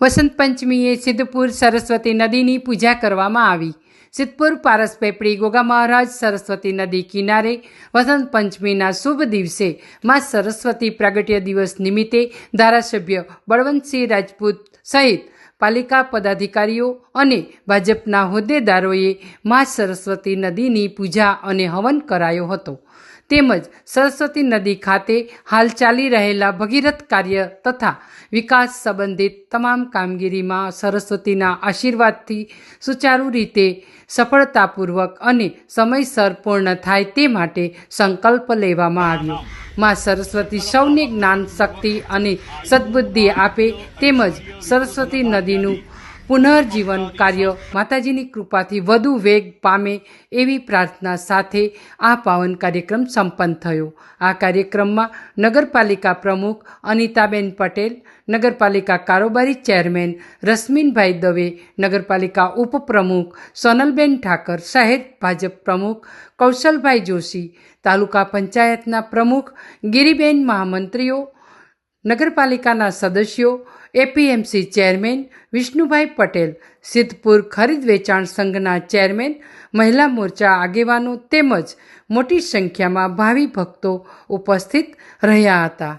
વસંત પંચમીએ સિદ્ધપુર સરસ્વતી નદીની પૂજા કરવામાં આવી. સિદ્ધપુર પારસ પેપડી ગોગા મહારાજ સરસ્વતી નદી કિનારે વસંત પંચમીના શુભ દિવસે માં સરસ્વતી પ્રાગટ્ય દિવસ નિમિત્તે ધારાસભ્ય બળવંતસિંહ રાજપૂત સહિત પાલિકા પદાધિકારીઓ અને ભાજપના હોદ્દેદારોએ મા સરસ્વતી નદીની પૂજા અને હવન કરાયો હતો. તેમજ સરસ્વતી નદી ખાતે હાલ ચાલી રહેલા ભગીરથ કાર્ય તથા વિકાસ સંબંધિત તમામ કામગીરીમાં સરસ્વતીના આશીર્વાદથી સુચારુ રીતે સફળતાપૂર્વક અને સમયસર પૂર્ણ થાય તે માટે સંકલ્પ લેવામાં આવ્યો. માં સરસ્વતી સૌને જ્ઞાન શક્તિ અને સદબુદ્ધિ આપે તેમજ સરસ્વતી નદીનું પુનર્જીવન કાર્ય માતાજીની કૃપાથી વધુ વેગ પામે એવી પ્રાર્થના સાથે આ પાવન કાર્યક્રમ સંપન્ન થયો. આ કાર્યક્રમમાં નગરપાલિકા પ્રમુખ અનિતાબેન પટેલ, નગરપાલિકા કારોબારી ચેરમેન રશ્મિનભાઈ દવે, નગરપાલિકા ઉપપ્રમુખ સોનલબેન ઠાકર શહેર ભાજપ પ્રમુખ કૌશલભાઈ જોશી, તાલુકા પંચાયતના પ્રમુખ ગિરીબેન મહામંત્રીઓ નગરપાલિકાના સદસ્યો એપીએમસી ચેરમેન વિષ્ણુભાઈ પટેલ, સિદ્ધપુર ખરીદ વેચાણ સંઘના ચેરમેન, મહિલા મોરચા આગેવાનો તેમજ મોટી સંખ્યામાં ભાવિ ભક્તો ઉપસ્થિત રહ્યા હતા.